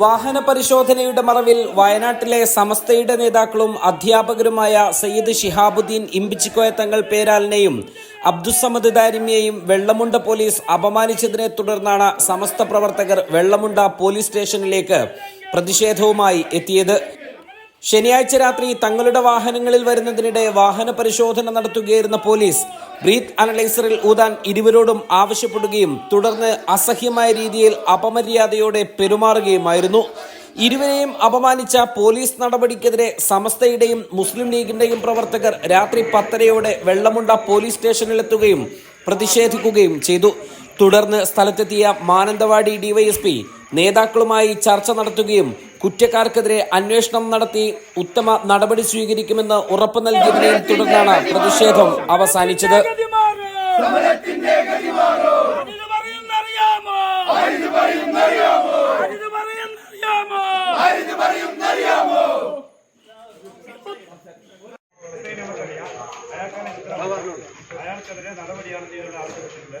വാഹന പരിശോധനയുടെ മറവിൽ വയനാട്ടിലെ സമസ്തയുടെ നേതാക്കളും അധ്യാപകരുമായ സയ്യിദ് ഷിഹാബുദ്ദീൻ ഇമ്പിച്ചിക്കോയ തങ്ങൾ പേരാലിനെയും അബ്ദുസമദ് ദാരിമിയെയും വെള്ളമുണ്ട പോലീസ് അപമാനിച്ചതിനെ തുടർന്നാണ് സമസ്ത പ്രവർത്തകർ വെള്ളമുണ്ട പോലീസ് സ്റ്റേഷനിലേക്ക് പ്രതിഷേധവുമായി എത്തിയത്. ശനിയാഴ്ച രാത്രി തങ്ങളുടെ വാഹനങ്ങളിൽ വരുന്നതിനിടെ വാഹന പരിശോധന നടത്തുകയായിരുന്ന പോലീസ് ബ്രീത്ത് അനലൈസറിൽ ഊതാൻ ഇരുവരോടും ആവശ്യപ്പെടുകയും തുടർന്ന് അസഹ്യമായ രീതിയിൽ അപമര്യാദയോടെ പെരുമാറുകയുമായിരുന്നു. ഇരുവരെയും അപമാനിച്ച പോലീസ് നടപടിക്കെതിരെ സമസ്തയുടെയും മുസ്ലിം ലീഗിന്റെയും പ്രവർത്തകർ രാത്രി പത്തരയോടെ വെള്ളമുണ്ട പോലീസ് സ്റ്റേഷനിലെത്തുകയും പ്രതിഷേധിക്കുകയും ചെയ്തു. തുടർന്ന് സ്ഥലത്തെത്തിയ മാനന്തവാടി ഡിവൈഎസ്പി നേതാക്കളുമായി ചർച്ച നടത്തുകയും കുറ്റക്കാർക്കെതിരെ അന്വേഷണം നടത്തി ഉത്തമ നടപടി സ്വീകരിക്കുമെന്ന് ഉറപ്പു നൽകിയതിനെ തുടർന്നാണ് പ്രതിഷേധം അവസാനിച്ചത്. അയാൾക്കെതിരെ നടപടിയാണ് ആവശ്യപ്പെട്ടിട്ടുണ്ട്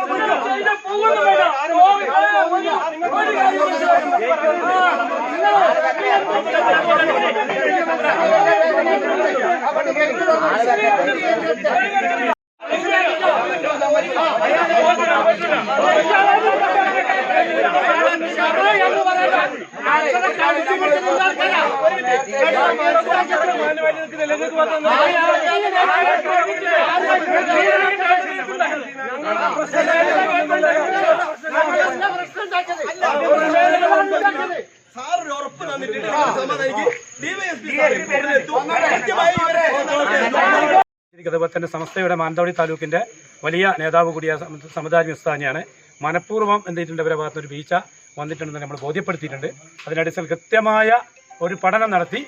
அப்படி கேட்கிறோம் സമാധാനിക്ക്. ഡിവൈഎസ്പി കൃത്യമായി ഇവരെ അതുപോലെ തന്നെ സംസ്ഥയുടെ മാനന്തവാടി താലൂക്കിന്റെ വലിയ നേതാവ് കൂടിയ സമുദായ നിസ്ഥാനിയാണ് മനഃപൂർവം എന്ത് ചെയ്തിട്ടുണ്ട്? അവരുടെ ഭാഗത്ത് ഒരു വീഴ്ച വന്നിട്ടുണ്ടെന്ന് നമ്മൾ ബോധ്യപ്പെടുത്തിയിട്ടുണ്ട്. അതിനടിസ്ഥാനത്തിൽ കൃത്യമായ ഒരു പഠനം നടത്തി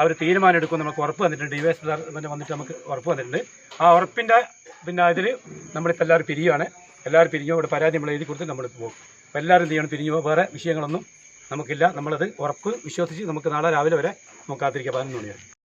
അവർ തീരുമാനം എടുക്കും നമുക്ക് ഉറപ്പ് തന്നിട്ടുണ്ട്. യു എസ് എസ് വന്നിട്ട് നമുക്ക് ഉറപ്പ് തന്നിട്ടുണ്ട്. ആ ഉറപ്പിന്റെ പിന്നെ ഇതിൽ നമ്മളിപ്പോൾ എല്ലാവരും പിരിയുവാണ്. എല്ലാവരും പിരിഞ്ഞു ഇവിടെ പരാതി നമ്മൾ എഴുതി കൊടുത്ത് നമ്മൾ പോകും. അപ്പോൾ എല്ലാവരും ചെയ്യണം? പിരിഞ്ഞു വേറെ വിഷയങ്ങളൊന്നും നമുക്കില്ല. നമ്മളത് ഉറപ്പ് വിശ്വസിച്ച് നമുക്ക് നാളെ രാവിലെ വരെ നമുക്ക് കാത്തിരിക്കാം. പതിനൊന്ന് മണിയാണ്